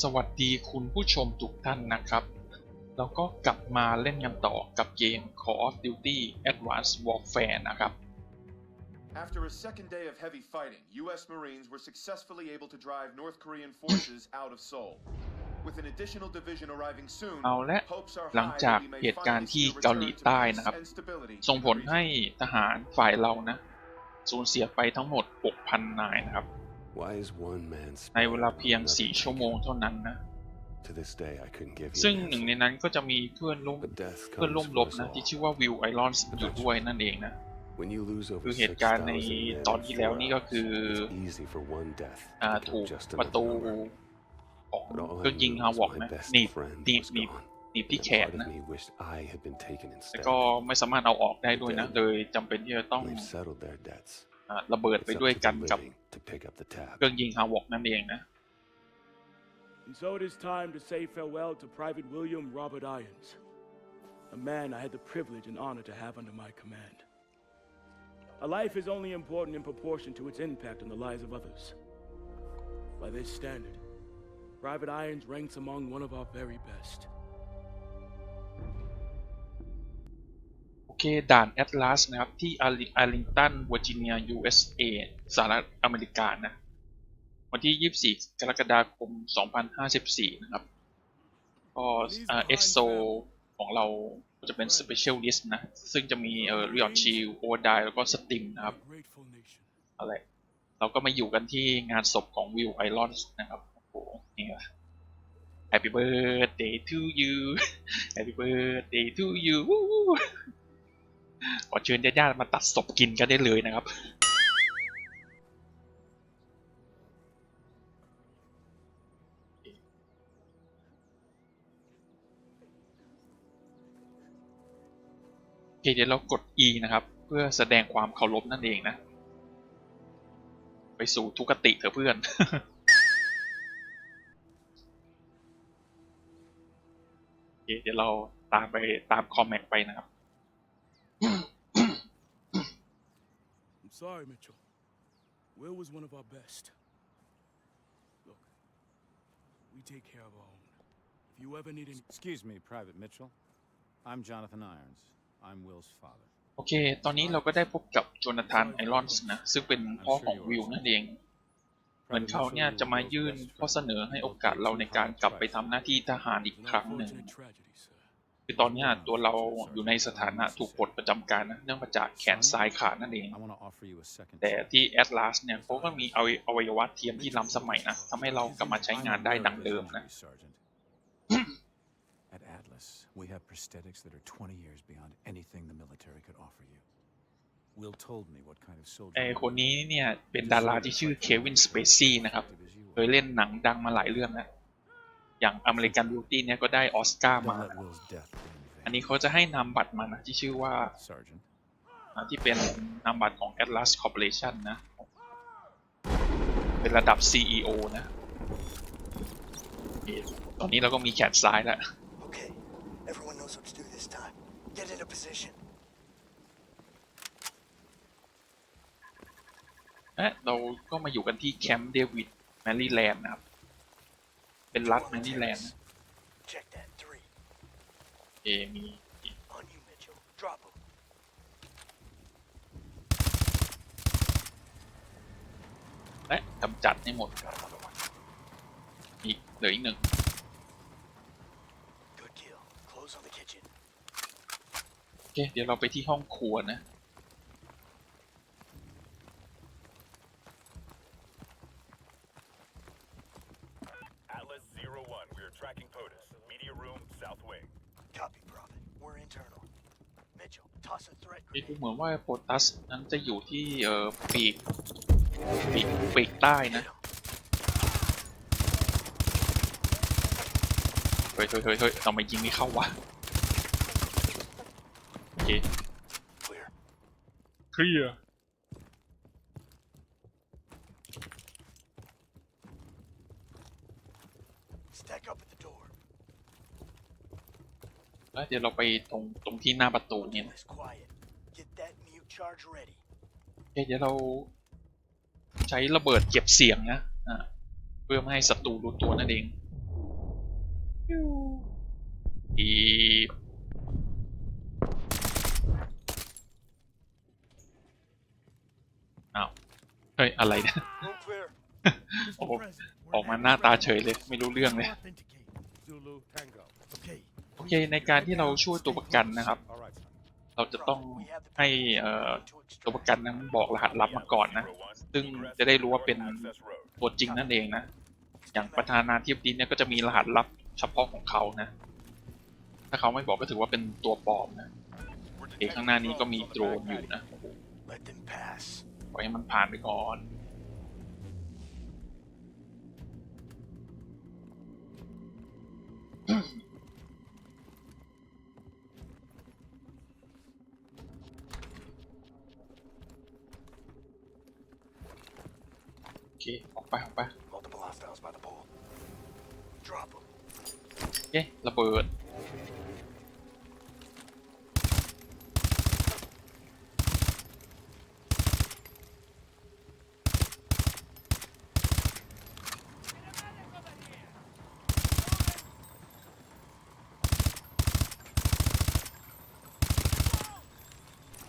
สวัสดีคุณผู้ชมทุกท่านนะครับ แล้วก็กลับมาเล่นกันต่อกับเกม Call of Duty Advanced Warfare นะครับ After a second day of heavy fighting, U.S. Marines were successfully able to drive North Korean forces out of Seoul. With an additional division arriving soon, เอาละ hopes are หลัง high จาก that we may เหตุการณ์ finally ที่ see a เกาหลี return to ใต้ peace นะครับ and stability ส่ง in ผ the ล region. ให้ทหารฝ่ายเรานะ สูญเสียไปทั้งหมด 6,000 นายนะครับ Why is one man ในเวลา spared เพียง when another 4ชั่วโมง taken? เท่านั้นนะ To this day, I couldn't give you ซึ่ง an หนึ่ง answer. ในนั้นก็จะมีเพื่อนร่วม But death เพื่อนร่วม comes ร for บ us นะ all. ที่ชื่อว่าวิลไอรอนส์อยู่ด้วยนั่นเองนะ When you lose over คือเหตุการณ์ใน6,000ตอนที่แล้วนี่ก็คือ it's easy for one death อ่า to ถูก put just ประตู another number. ของ But all เครื่อง I ยิง knew ฮาว was อก my นะ best หนีบ friend หนีบ was หนีบ gone. หนีบที่ And แข a น part of นะ me wished I had been taken แต่ instead. ก็ไม่สามารถเอาออกได้ด้วยนะ โดยจำเป็นที่จะต้อง They've settled their debts. อ่าระเบิด It's ไป up ด้วย to กัน the กับ living to pick up the tab. เครื่องยิงฮาวอกนั่นเองนะ And so it is time to say farewell to Private William Robert Irons, a man I had the privilege and honor to have under my command. A life is only important in proportion to its impact on the lives of others. By this standard, Private Irons ranks among one of our very best. เคด่านแอตลาสนะครับ ที่อาริงตันเวอร์จิเนีย USA สหรัฐอเมริกานะ วันที่ 24 กรกฎาคม 2054 นะครับ ก็เอ็กโซของเราก็จะเป็น Specialist นะ ซึ่งจะมีเอ่อริออนชิลโอไดแล้วก็สติมนะครับ A grateful nation. อะไรเราก็มาอยู่กันที่งานศพของวิลไอรอนส์นะครับ โอ้โหนี่ว่ะ Happy birthday to you Happy birthday to you วู้วู้ ขอเชิญญาติๆมาตัดศพกินกันได้เลยนะครับเดี๋ยวเรากด E นะครับ เพื่อแสดงความเคารพนั่นเองนะ ไปสู่ทุกติเถอะเพื่อนเดี๋ยวเราตามไปตามคอมแมกไปนะครับ sorry, Mitchell. Will was one of our best. Look, we take care of our own. If you ever need any. Excuse me, Private Mitchell. I'm Jonathan Irons. I'm Will's father. โอเค ตอนนี้เราก็ได้พบกับโจนาธานไอรอนส์นะ ซึ่งเป็นพ่อของวิลนั่นเอง เหมือนเขาเนี่ยจะมายื่นข้อเสนอให้โอกาสเราในการกลับไปทำหน้าที่ทหารอีก An ครั้งหนึ่ง unfortunate tragedy, sir. คือตอนเนี้ยตัวเราอยู่ในสถานะถูกปลดประจำการนะเนื่องมาจากแขนซ้ายขาดนั่นเอง I want to offer you a second แต่ chance. ที่แอตลาสเนี่ยเขาก็มีอวัยอวัยวะเทียมที่ล้ำสมัยนะทำให้เรากลับมาใช้งานได้ดังเดิมนะ Sergeant. At Atlas, we have prosthetics that are 20 years beyond anything the military could offer you. Will told me what kind of soldier ไอ you คน were. นี้เนี่ยเป็นดาราที่ชื่อเควินสเปซี่นะครับ As you เคยเล่นหนังดังมาหลายเรื่องนะ อย่างอเมริกันบิวตี้เนี่ยก็ได้ออสการ์ Don't มา let Will's death be in อัน vain. นี้เขาจะให้นามบัตรมานะที่ชื่อว่า Sergeant. อ่าที่เป็นนามบัตรของ Atlas Corporation นะ เป็นระดับ CEO นะโอเคตอนนี้เราก็มีแขนซ้ายแล้ว Okay, everyone knows what to do this time. Get into position. และเราก็มาอยู่กันที่แคมป์เดวิดแมรี่แลนด์นะครับ เป็นรัฐแมรี่แลนด์ Check that. Three. เอมี On you, Mitchell. Drop him. และกำจัดให้หมด Got another one. อีกเหลืออีกหนึ่ง Good kill. Close on the kitchen. โอเคเดี๋ยวเราไปที่ห้องครัวนะ Atlas Zero One, we are tracking POTUS. Media room, south wing. Copy, Prophet. We're internal. Mitchell, toss a threat นี่ดู grenade. เหมือนว่าโพตัสนั้นจะอยู่ที่เอ่อปีกปีกปีกใต้นะ Hit him. เฮ้ยเฮ้ยเฮ้ยเฮ้ยทำไมยิงไม่เข้าวะโอเค Clear. เคลียร์ Stack up at the door. แล้วเดี๋ยวเราไปตรงตรงที่หน้าประตูเนี่ย All นะ is quiet. Get that mute charge ready. โอเคเดี๋ยวเราใช้ระเบิดเก็บเสียงนะอ่าเพื่อไม่ให้ศัตรูรู้ตัวนั่นเอง All อีอ้าวเฮ้ย อะไรเนี่ย Room clear. โอ้โหออกมาหน้าตาเฉยเลย ไม่รู้เรื่องเลย Zulu Tango. Okay. โอ เคในการที่เราช่วยตัวประกันนะครับ เราจะต้องให้ตัวประกันนั้นบอกรหัสลับมาก่อนนะ ซึ่งจะได้รู้ว่าเป็นตัวจริงนั่นเองนะ อย่างประธานาธิบดีเนี่ยก็จะมีรหัสลับเฉพาะของเขานะ ถ้าเขาไม่บอกก็ถือว่าเป็นตัวปลอมนะเอกข้างหน้านี้ก็มีโดรนอยู่นะปล่อยให้มันผ่านไปก่อน เคออกไปออกไป Multiple hostiles by the pool. Drop them. โอเคระเบิด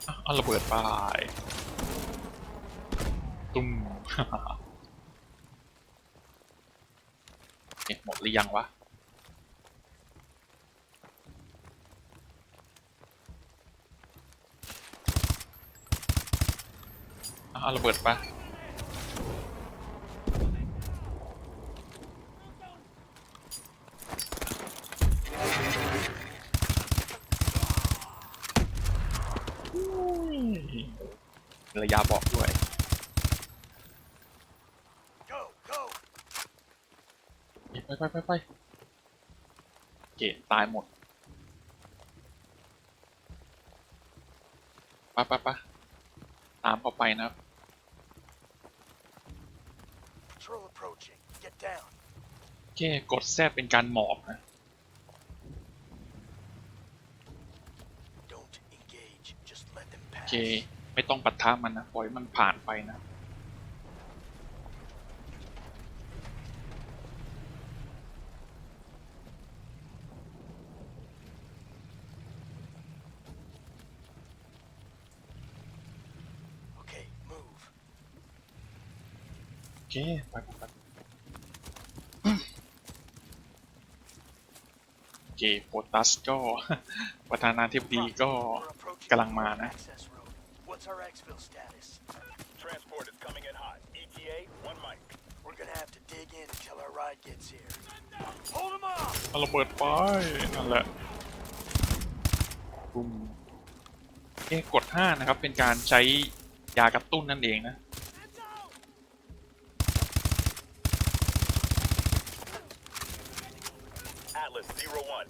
อะเอาระเบิดไปตุ้ม เอ๊ะ หรือยังวะอะเอาระเบิดไประยะบอกด้วย Go, go. ไปไปไปไปเคตตายหมดไปไปไปตามเข้าไปนะครับ Patrol approaching. Get down. โอเคกดแทรกเป็นการหมอบนะ Don't engage. Just let them โอ pass. เคไม่ต้องปัดท้ามันนะ ปล่อยมันผ่านไปนะ Okay, move. โอ เคไปไปไปโอเคโปตัสก็ประธานาธิบดีก็ We're approaching กำลังมานะ access road. What's our exfil status? Transport is coming in hot. ETA, one mic. We're gonna have to dig in until our ride gets here. Hold them off! เอาระเบิดไปนั่นแหละปุ้มโอเคกด 5 นะครับ เป็นการใช้ยากระตุ้นนั่นเองนะ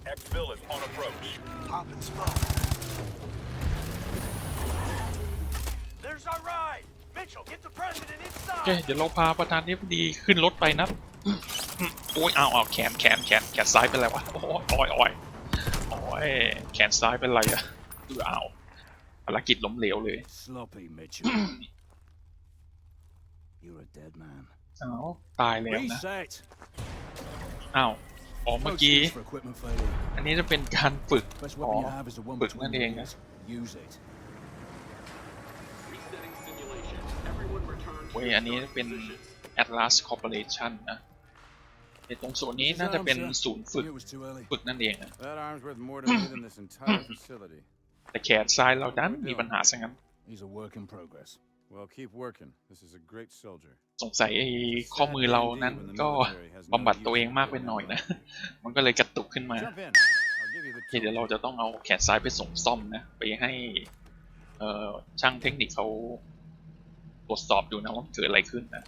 Atlas 01, exfil is on approach. Pop and smoke. There's our ride! Mitchell, get the president โอเค inside! เดี๋ยวเราพาประธานาธิบดีขึ้นรถไปนะอืมอืมโอ้ยเอาเอาแขนแขนแขนแขนซ้ายเป็นไรวะโอ้ยโอ้ยโอ้ยโอ้ยแขนซ้ายเป็นไรอะดูเอาภารกิจล้มเหลวเลย Sloppy, Mitchell. You're a dead man. เอาตายแล้วนะ Reset. อ้าว อ๋อเมื่อ No กี้ excuse for equipment failure. อันนี้จะเป็นการฝึก Best อ๋อ weapon you have is the one ฝึก between นั่นเอ your งนะ ears. Use it. เว้ยอันนี้เป็น Atlas Corporation นะในตรงส่วนนี้น่าจะเป็นศูนย์ฝึก Knew it was too early. ฝึกนั่นเองนะ That arm's worth more to me than this entire facility. แต่แขนซ้ายเราดันมีปัญหาซะงั้น He's a work in progress. Well, keep working. This is a great soldier. สงสัยไอ้ข้อมือเรานั้นก็บำบัดตัวเองมากไปหน่อยนะ มันก็เลยกระตุกขึ้นมา Jump in. I'll give you โอ the เคเดี๋ยวเราจะต้องเอาแขนซ้ายไปส่งซ่อมนะ ไปให้เอ่อช่างเทคนิคเขาตรวจสอบดูนะว่าเกิดอะไรขึ้นนะ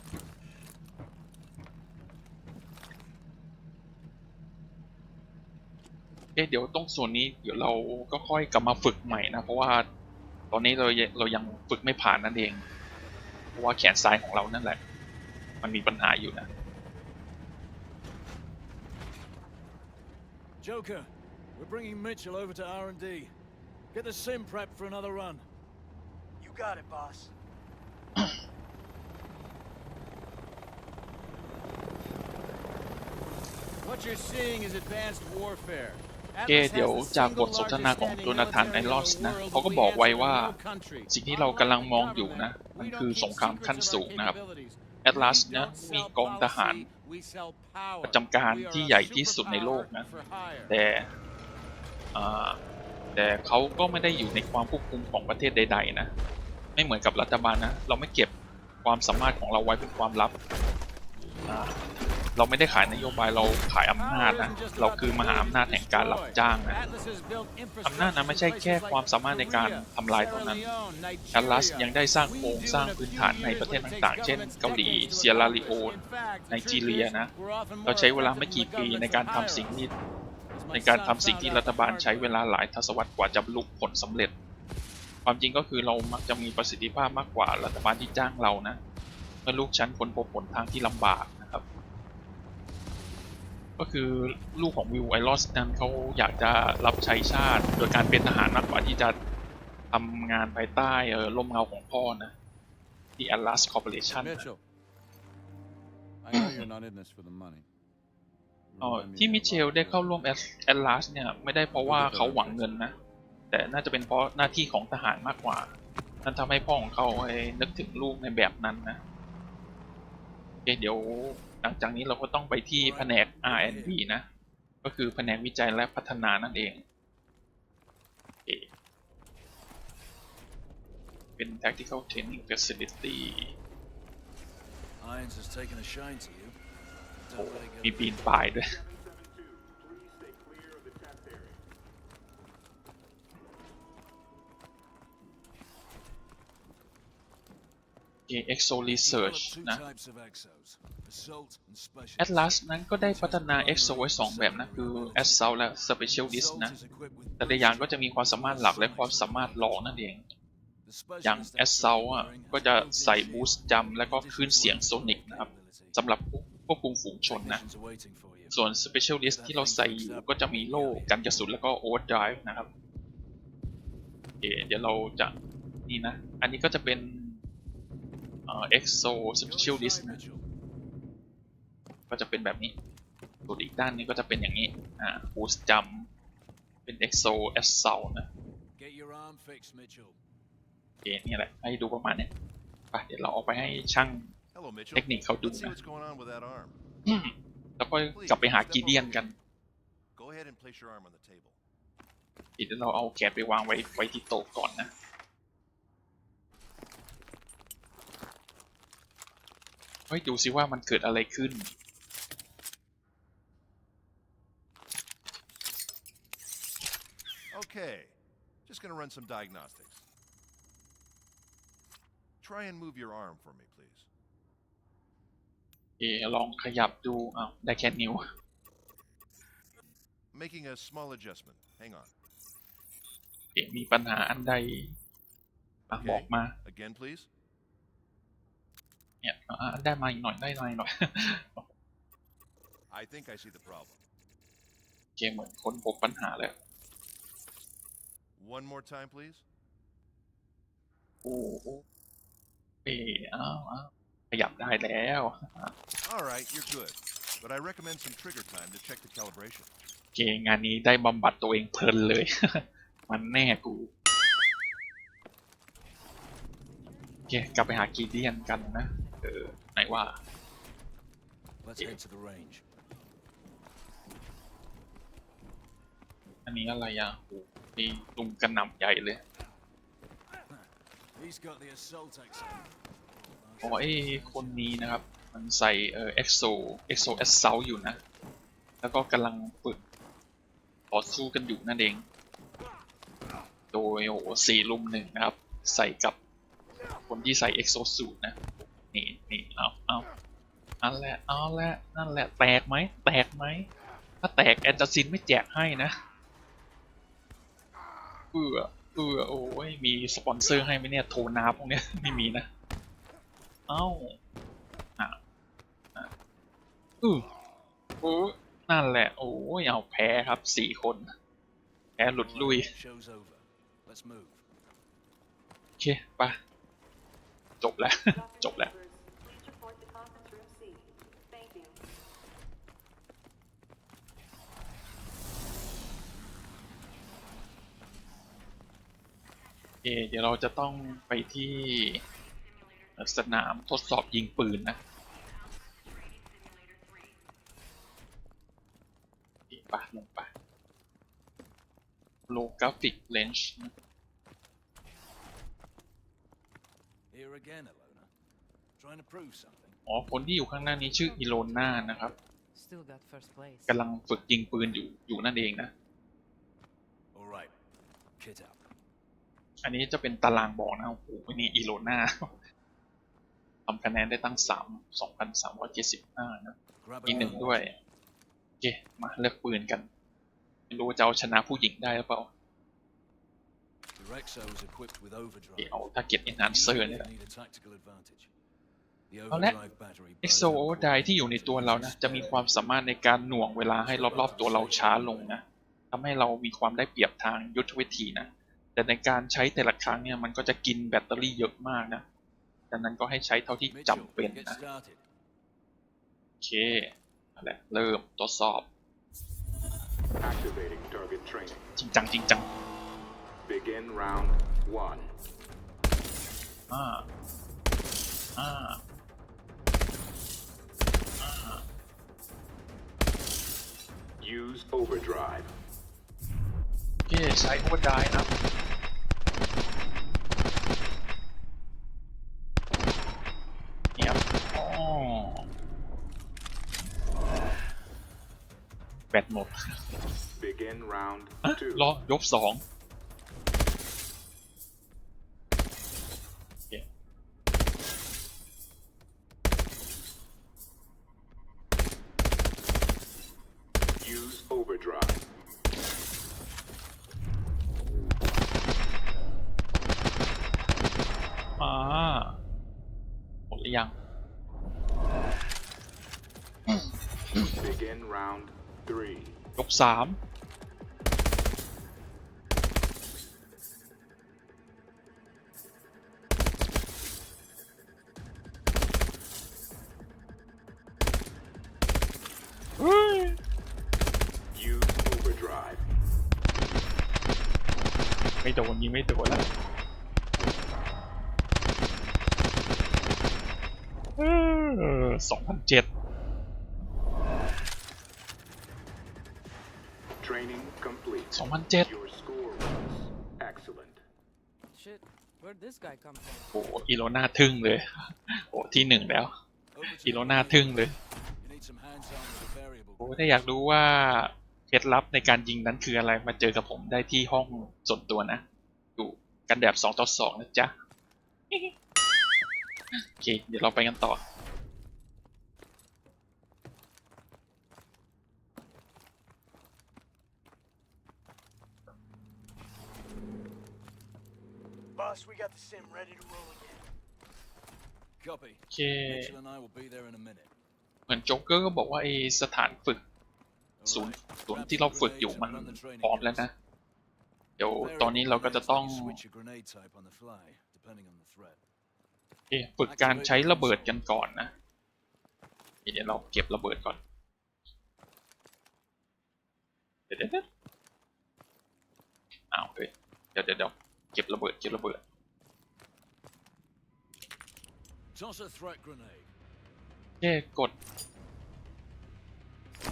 เอ๊ะเดี๋ยวตรงส่วนนี้เดี๋ยวเราก็ค่อยกลับมาฝึกใหม่นะ เพราะว่า ตอนนี้เรายังเรายังฝึกไม่ผ่านนั่นเอง เพราะว่าแขนซ้ายของเรานั่นแหละ มันมีปัญหาอยู่นะ Joker, we're bringing Mitchell over to R&D. Get the sim prep for another run. You got it, boss. What you're seeing is advanced warfare. โอเคเดี๋ยวจากบทสนทนาของโจนาธานไอรอสนะเขาก็บอกไว้ว่า สิ่งที่เรากำลังมองอยู่นะ มันคือสงครามขั้นสูงนะครับแอตลาสเนี่ยมีกองทหารประจำการที่ใหญ่ที่สุดในโลกนะ แต่แต่เขาก็ไม่ได้อยู่ในความควบคุมของประเทศใด ๆ นะ ไม่เหมือนกับรัฐบาลนะ เราไม่เก็บความสามารถของเราไว้เป็นความลับ เราไม่ได้ขายนโยบายเราขายอำนาจนะ เราคือมหาอำนาจแห่งการรับจ้างนะอำนาจนั้นไม่ใช่แค่ความสามารถในการทำลายเท่านั้นแอตลัสยังได้สร้างโครงสร้างพื้นฐานในประเทศต่างๆ เช่น เกาหลีเซียราลีโอนไนจีเรียนะ เราใช้เวลาไม่กี่ปีในการทำสิ่งที่ในการทำสิ่งที่รัฐบาลใช้เวลาหลายทศวรรษกว่าจะบรรลุผลสำเร็จ ความจริงก็คือเรามักจะมีประสิทธิภาพมากกว่ารัฐบาลที่จ้างเรานะเมื่อลูกฉันค้นพบผลทางที่ลำบาก ก็คือลูกของวิวไอรอสนั้นเขาอยากจะรับใช้ชาติ โดยการเป็นทหารมากกว่าที่จะทำงานภายใต้เอ่อร่มเงาของพ่อนะที่ Atlas Corporation นะ Mitchell. I know you're not in this for the money. อ๋อ Remind me ที่ of มิเชล what ได้ I เข้า did. ร่วมแอตลาสเนี่ยไม่ได้เพราะว่าเขาหวังเงินนะ แต่น่าจะเป็นเพราะหน้าที่ของทหารมากกว่า นั่นทำให้พ่อของเขาเอ้ยนึกถึงลูกในแบบนั้นนะโอเคเดี๋ยวหลังจากนี้เราก็ต้องไปที่แผนก R&D นะ ก็คือแผนกวิจัยและพัฒนานั่นเองโอเคเป็น tactical training facility Irons has taken a shine to you. โอ้ Don't let it get มีปีนป่ายด้วย Exo Research We've นะ developed two types of exos, assault and specialist. Atlas นั้นก็ได้พัฒนา Exo ไว้สองแบบนะ คือ Assault และ Specialist Assault นะ is equipped with แต่ละอย่างก็จะมีความสามารถหลักและความสามารถรองนั่นเอง the อย่าง specialist Assault อะ wearing ก็จะใส่ Boost Jump แล้วก็คลื่นเสียงโซนิกนะครับสำหรับควบคุมฝูงชนนะ Technicians are waiting for you. ส่วน Specialist ที่เราใส่อยู่ก็จะมีโล่กันกระสุนแล้วก็ Overdrive นะครับโอเคเดี๋ยวเราจะนี่นะ อันนี้ก็จะเป็น เอ่อ Exo Go Specialist inside, นะ Mitchell. ก็จะเป็นแบบนี้ส่วนอีกด้านนี้ก็จะเป็นอย่างนี้ อ่า Boost Jump เป็น Exo Assault นะ Get your arm fixed, Mitchell. โอเคนี่แหละ ให้ดูประมาณเนี้ยไปเดี๋ยวเราเอาไปให้ช่าง Hello, Mitchell. Technique เขาดู Let's see นะ what's going on with that arm. แล้วก็กลับไปหากีเดียนกัน Go ahead and place your arm on the table. เดี๋ยวเราเอาแขนไปวางไว้ไว้ที่โต๊ะก่อนนะ เฮ้ยดูสิว่ามันเกิดอะไรขึ้น Okay, just gonna run some diagnostics. Try and move your arm for me, please. เอลองขยับดูอ้าวได้แค่นิ้ว Making a small adjustment. Hang on. เอมีปัญหาอันใดอะบอกมา Again, please. เนี่ยอะได้มาอีกหน่อยได้มาอีกหน่อย I think I see the problem. เกมเหมือนคนพบปัญหาแล้ว One more time, please. โอ้โหเอออ้าวอ้าวขยับได้แล้ว All right, you're good. But I recommend some trigger time to check the calibration. โอเคงานนี้ได้บำบัดตัวเองเพลินเลย มันแน่กูโอเคกลับไปหากีเดียนกันนะ เออไหนว่า Let's head to the range. อันนี้อะไรอะโอ้โหนี่ลุมกระหน่ำใหญ่เลย He's got the assault exo. เพราะว่าไอ้คนนี้นะครับ มันใส่เอ่อ exo exo assault อยู่นะ แล้วก็กำลังฝึกต่อสู้กันอยู่นั่นเอง โดยโอ้โหสี่ลุมหนึ่งนะครับ ใส่กับคนที่ใส่ exo suit นะนี่นี่เอาเอา อันแหละเอาละนั่นแหละแตกไหมแตกไหมถ้าแตกแอนตาซินไม่แจกให้นะเอือเอือโอ้ยมีสปอนเซอร์ให้ไหมเนี่ยโทนาพวกเนี้ยไม่มีนะเอ้าอะอะอือโอ้นั่นแหละโอ้ยเอาแพ้ครับสี่คนแพ้หลุดลุยโอเคไปะจบแล้ว จบแล้ว เคเดี๋ยวเราจะต้องไปที่สนามทดสอบยิงปืนนะโอเคไปลงไป low graphic range นะ Here again, Alona. Trying to prove something. อ๋อ คนที่อยู่ข้างหน้านี้ชื่ออีโลน่านะครับ Still got first place. กำลังฝึกยิงปืนอยู่ อยู่นั่นเองนะ All right. Kit up. อันนี้จะเป็นตารางบอกนะโอ้โหนี่อีโลน่าทำคะแนนได้ตั้งสามสองพันสามร้อยเจ็ดสิบห้านะ Grab อีกหนึ่ง another ด้วยโอเคมาเลือกปืนกันไม่รู้ว่าจะเอาชนะผู้หญิงได้หรือเปล่า The Rexo is equipped with โอ overdrive. เคเอาถ้าเก็ต enhancer เนี่ยแหละ Need a tactical advantage. The เอาละ overdrive battery Exo burns Overdrive ที่อยู่ในตัวเรานะ จะมีความสามารถในการหน่วงเวลาให้รอบๆตัวเราช้าลงนะทำให้เรามีความได้เปรียบทางยุทธวิธีนะ แต่ในการใช้แต่ละครั้งเนี่ยมันก็จะกินแบตเตอรี่เยอะมากนะดังนั้นก็ให้ใช้เท่าที่ Mitchell, จำเป็น get นะ started. โอเคนั่นแหละเริ่มทดสอบ Activating target training. จริงจังจริงจัง Begin round one. อ่าอ่าอ่า Use overdrive. โอเคใช้โอเวอร์ไดนะ เนี่ยอ๋อ แบตหมด Begin round อะ two. รอยกสอง สามเฮ้ย Use overdrive. ไม่โดนยิงไม่โดนแล้วสองพันเจ็ด 2007โอ้อีโลน่าทึ่งเลย โอ้ที่หนึ่งแล้ว อีโลน่าทึ่งเลย โอ้ถ้าอยากรู้ว่าเคล็ดลับในการยิงนั้นคืออะไร มาเจอกับผมได้ที่ห้องส่วนตัวนะ อยู่กันแบบสองต่อสองนะจ๊ะ โอเค เดี๋ยวเราไปกันต่อ Boss, we got the sim ready to roll again. Copy. โอเค Mitchell and I will be there in a minute. เหมือนโจ๊กเกอร์ก็บอกว่าไอสถานฝึก All ศูนย์ right. ศูนย์ Grab ที่ some เราฝึก grenades อยู่ and มัน run the training พร้อมแล้ว course. นะ เดี๋ยวตอนนี้เราก็จะต้อง Switch your grenade type on the fly, depending on the threat. โอเคฝึกการใช้ระเบิดกันก่อนนะเดี๋ยวเราเก็บระเบิดก่อน เดี๋ยวเดี๋ยวเดี๋ยวอ้าวเฮ้ยเดี๋ยวเดี๋ยวเดี๋ยวเก็บระเบิดเก็บระเบิด Toss a threat grenade. โอเคกด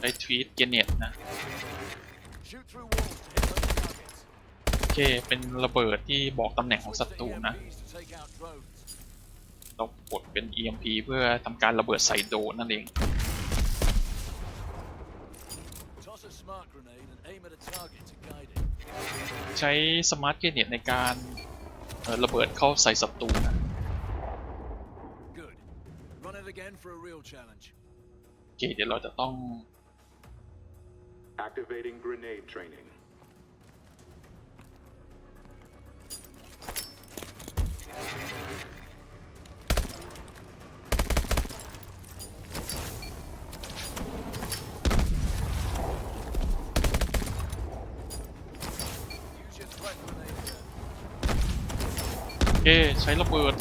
ไอทวีตเกเนตนะ Shoot through walls to hit those targets. โอเค เป็นระเบิดที่บอกตำแหน่งของ Switch ศั to ตรูนะ EMPs to take out drones. เรากดเป็น EMP เพื่อทำการระเบิดใส่โดรนนั่นเอง Toss a smart grenade and aim at a target to guide it. ใช้สมาร์ทเกเนตในการเอ่อระเบิดเข้าใส่ศัตรูนะ for a real challenge. โอเค เดี๋ยวเราจะต้อง Activating grenade training. Use your threat grenade again. โอเค ใช้ระเบิด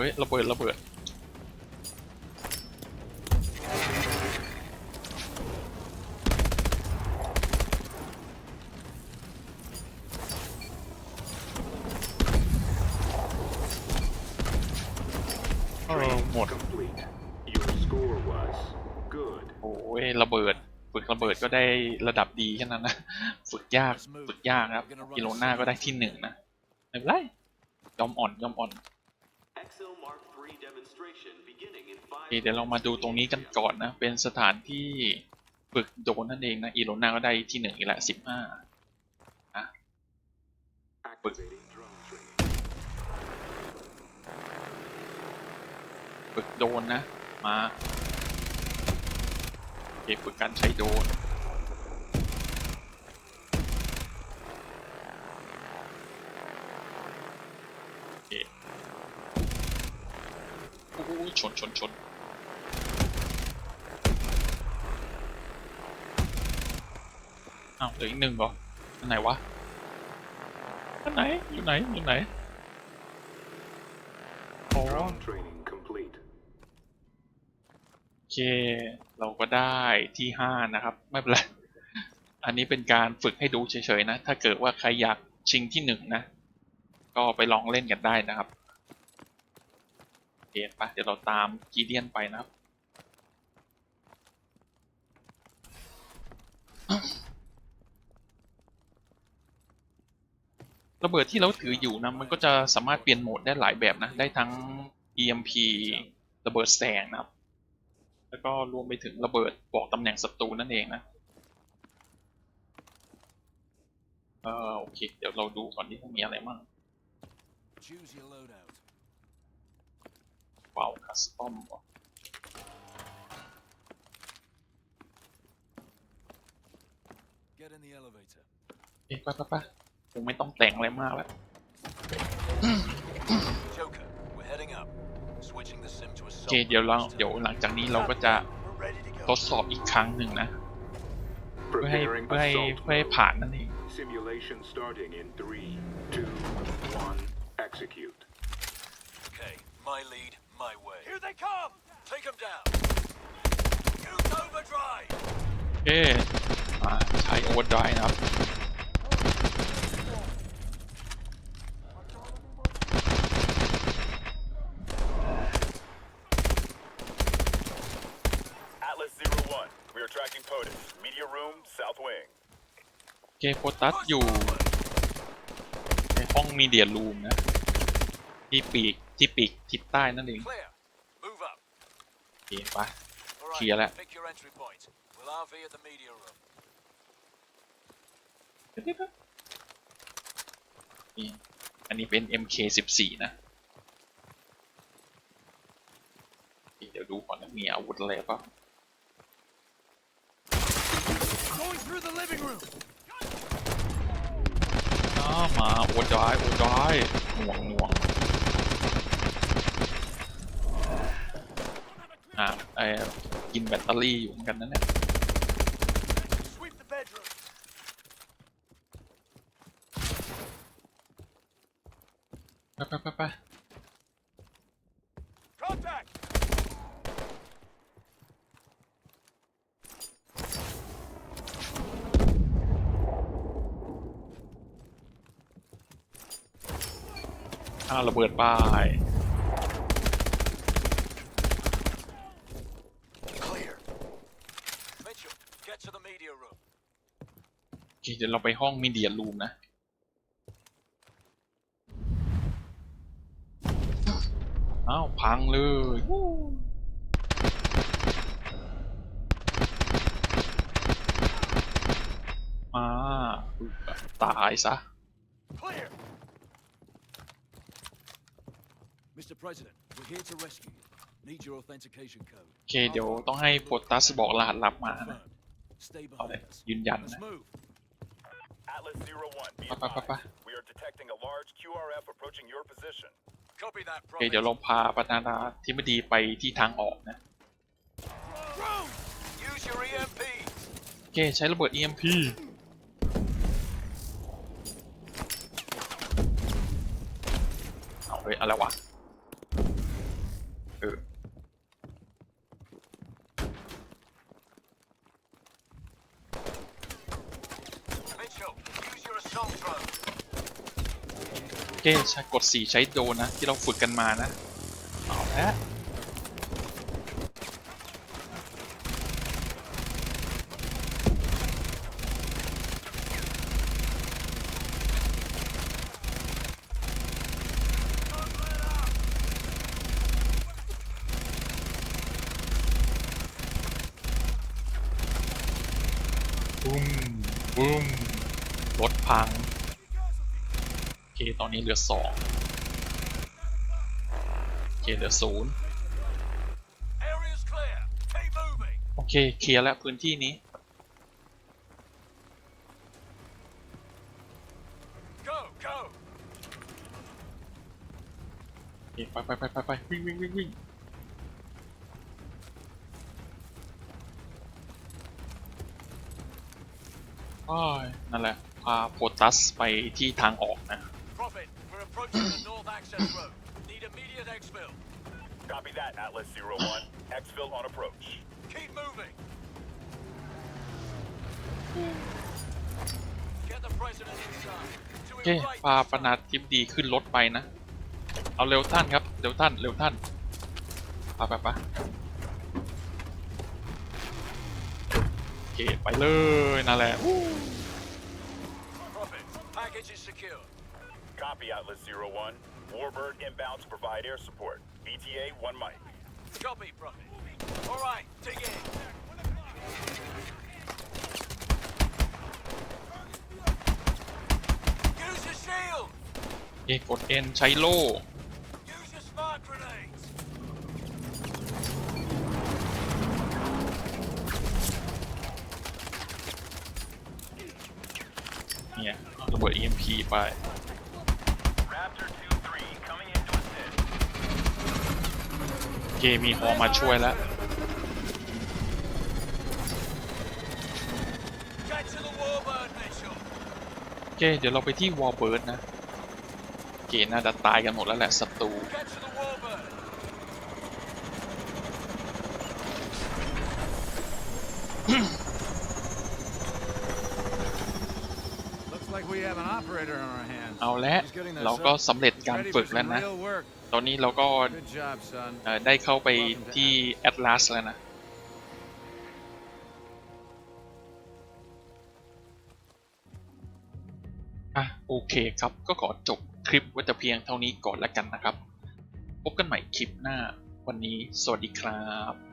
เฮ้ยระเบิดระเบิดหมด โอ้ยระเบิด ฝึกระเบิดก็ได้ระดับดีแค่นั้นนะ ฝึกยาก ฝึกยากครับ กิโลหน้าก็ได้ที่หนึ่งนะไม่เป็นไรยอมอ่อนยอมอ่อน เคเดี๋ยวเรามาดูตรงนี้กันก่อนนะ เป็นสถานที่ฝึกโดรนนั่นเองนะ อีโลน่าก็ได้ที่หนึ่งอีกแล้วสิบห้า Activating drone training. ฝึกโดรนนะ มาโอเคฝึกการใช้โดรน ชนชนชนอ้าวเหลืออีกหนึ่งเหรออันไหนวะอันไหนอยู่ไหนอยู่ไหนอ๋อ Drone training complete. โอเค เราก็ได้ที่ห้านะครับ ไม่เป็นไร อันนี้เป็นการฝึกให้ดูเฉยๆนะ ถ้าเกิดว่าใครอยากชิงที่หนึ่งนะ ก็ไปลองเล่นกันได้นะครับโอ เคปะเดี๋ยวเราตามกีเดียนไปนะครับระเบิดที่เราถืออยู่นะมันก็จะสามารถเปลี่ยนโหมดได้หลายแบบนะ ได้ทั้ง EMP ระเบิดแสงนะครับ แล้วก็รวมไปถึงระเบิดบอกตำแหน่งศัตรูนั่นเองนะเออโอเค เดี๋ยวเราดูก่อนที่มีอะไรมั่ง Choose your loadout. ว้าวคัสตอม Get in the elevator. เอ๊ะปะปะปะคงไม่ต้องแต่งอะไรมากแล้ว Joker, we're heading up. Switching the sim to โอ assault. เคเดี๋ยวเราเดี๋ยวหลังจากนี้เราก็จะ We're ready to ท go. ดสอบอีกครั้งหนึ่งนะ เพื่อให้ Preparing เพื่อให้ assault เพื่อให้ mode. ผ่านนั่นเอง Simulation starting in three, two, one, execute. Okay, my lead, my way. Here they come! Take them down. Use overdrive! โอเคมาใช้โอเวอร์ไดนะครับ Atlas Zero One, we are tracking POTUS. Media room, south wing. โอเคโฟตัสอยู่ในห้องมีเดียรูมนะ ที่ปีก ที่ปีกทิศใต้นั่นเอง Clear. Move up. โอเคไป All Clear that. pick your entry point. We'll RV at the media room. นี่อันนี้เป็น MK14 นะเดี๋ยวดูก่อนนะมีอาวุธอะไรเปล่า Going through the living room! อ้ามาโอดายโอดายหน่วงหน่วง อ่าไอ้กินแบตเตอรี่อยู่เหมือนกันนะเนี่ย Sweep the bedroom! ไปไปไปไป Contact! อ่าระเบิดป้าย Clear. Mitchell, get to the media room. โอ เคเดี๋ยวเราไปห้องมีเดียรูมนะอ้าวพังเลยวู้มาอุ๊ยตายซะ Clear! Mr. President, we're here to rescue you. Need your authentication code. โอเคเดี๋ยวต้องให้โปรตัสบอกรหัสลับมานะ Confirmed. Stay เอาเลย behind us. ยืนยัน Let's นะ move. Atlas Zero One, be Pa, pa, pa, pa. advised. We are detecting a large QRF approaching your position. Copy that, โอเคเดี๋ยวเราพาประธานาธิบดีไปที่ทางออกนะ Drone! Use your EMP! โอเค ใช้ระเบิด EMP เอาเลยอะไรวะ ใช้กดสีใช้โดนนะ ที่เราฝึกกันมานะ เอาละบุ้มบุ้มรถพัง เคตอนนี้เหลือสองโอเคเหลือศูนย์ Area's clear. Keep moving. โอเคเคลียร์แล้วพื้นที่นี้ Go, go. โอเคไปไปไปไปไปวิ่งวิ่งวิ่งวิ่งอ้ายนั่นแหละ พาโพตัสไปที่ทางออกนะ Prophet, we're approaching the north access road. Need immediate exfil. Copy that, Atlas Zero One. Exfil on approach. Keep moving. Get the president inside. โอ To เค invite พาปนาธิบดีขึ้นรถไปนะ เอาเร็วท่านครับ เร็วท่าน เร็วท่านไปไปไปโอเคไปเลยนั่นแหละ Prophet, package is secure. Copy, Atlas Zero One. Warbird inbound to provide air support. BTA one mic. Copy, Prophet. All right, dig in. Use your shield. โอเคกด N ใช้โล่ Use your smart grenades. เนี่ยระเบิด EMP ไป Raptor 2-3 coming in to assist. โอ เคมีฮอมาช่วยแล้ว Get to the Warbird, Mitchell. โอเคเดี๋ยวเราไปที่วอลเบิร์ดนะโอเคน่าจะตายกันหมดแล้วแหละศัตรู Get to the Warbird. Looks like we have an operator on our hands. เอาละ He's getting this เราก็ up. สำเร็จ He's การ ready ฝึ for กแล้ว some นะ real work. ตอนนี้เราก็ได้เข้าไปที่แอตลาสแล้วนะ อะ โอเคครับก็ขอจบคลิปไว้แต่เพียงเท่านี้ก่อนแล้วกันนะครับ พบกันใหม่คลิปหน้าวันนี้ สวัสดีครับ